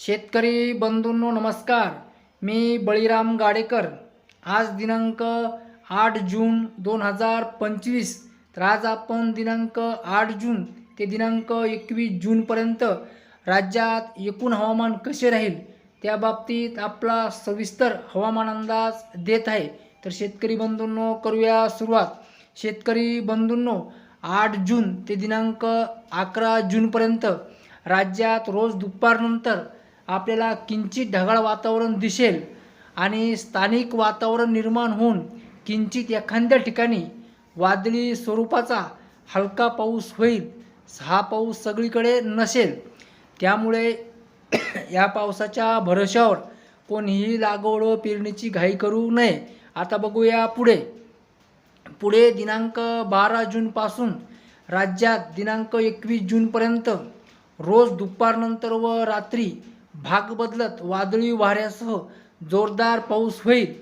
शेतकरी बंधूंनो नमस्कार. मी बळीराम गाडेकर. आज दिनांक आठ जून दोन हजार पंचवीस. तर आज आपण दिनांक आठ जून ते दिनांक एकवीस जूनपर्यंत राज्यात एकूण हवामान कसे राहील त्या बाबतीत आपला सविस्तर हवामान अंदाज देत आहे. तर शेतकरी बंधूंनो करूया सुरुवात. शेतकरी बंधूंनो आठ जून ते दिनांक अकरा जूनपर्यंत राज्यात रोज दुपारनंतर आपल्याला किंचित ढगाळ वातावरण दिसेल आणि स्थानिक वातावरण निर्माण होऊन किंचित एखाद्या ठिकाणी वादळी स्वरूपाचा हलका पाऊस होईल हा पाऊस सगळीकडे नसेल. त्यामुळे या पावसाच्या भरोश्यावर कोणीही लागवड व पेरणीची घाई करू नये. आता बघूया पुढे. पुढे दिनांक बारा जूनपासून राज्यात दिनांक एकवीस जूनपर्यंत रोज दुपारनंतर व रात्री भाग बदलत वादळी वाऱ्यासह जोरदार पाऊस होईल.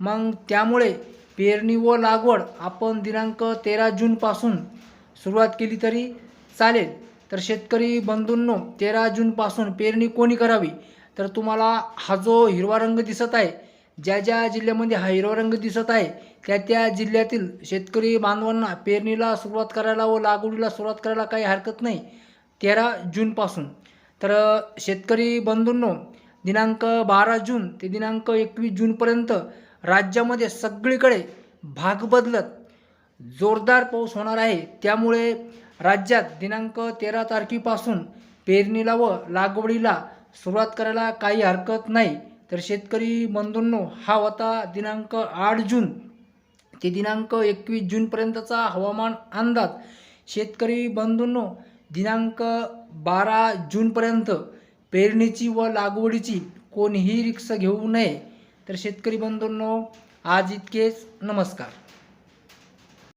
मग त्यामुळे पेरणी व लागवड आपण दिनांक तेरा जूनपासून सुरुवात केली तरी चालेल. तर शेतकरी बंधूंनो तेरा जूनपासून पेरणी कोणी करावी? तर तुम्हाला हा जो हिरवा रंग दिसत आहे ज्या ज्या जिल्ह्यामध्ये हा हिरवा रंग दिसत आहे त्या त्या जिल्ह्यातील शेतकरी बांधवांना पेरणीला सुरुवात करायला व लागवडीला सुरुवात करायला काही हरकत नाही. तेरा जूनपासून तर शेतकरी बंधूंनो दिनांक बारा जून ते दिनांक एकवीस जूनपर्यंत राज्यामध्ये सगळीकडे भाग बदलत जोरदार पाऊस होणार आहे. त्यामुळे राज्यात दिनांक तेरा तारखेपासून पेरणीला व लागवडीला सुरुवात करायला काही हरकत नाही. तर शेतकरी बंधूंनो हा होता दिनांक आठ जून ते दिनांक एकवीस जूनपर्यंतचा हवामान अंदाज. शेतकरी बंधूंनो दिनांक बारा जूनपर्यंत पेरणीची व लागवडीची कोणीही रिक्स घेऊ नये. तर शेतकरी बंधूंनो आज इतकेच. नमस्कार.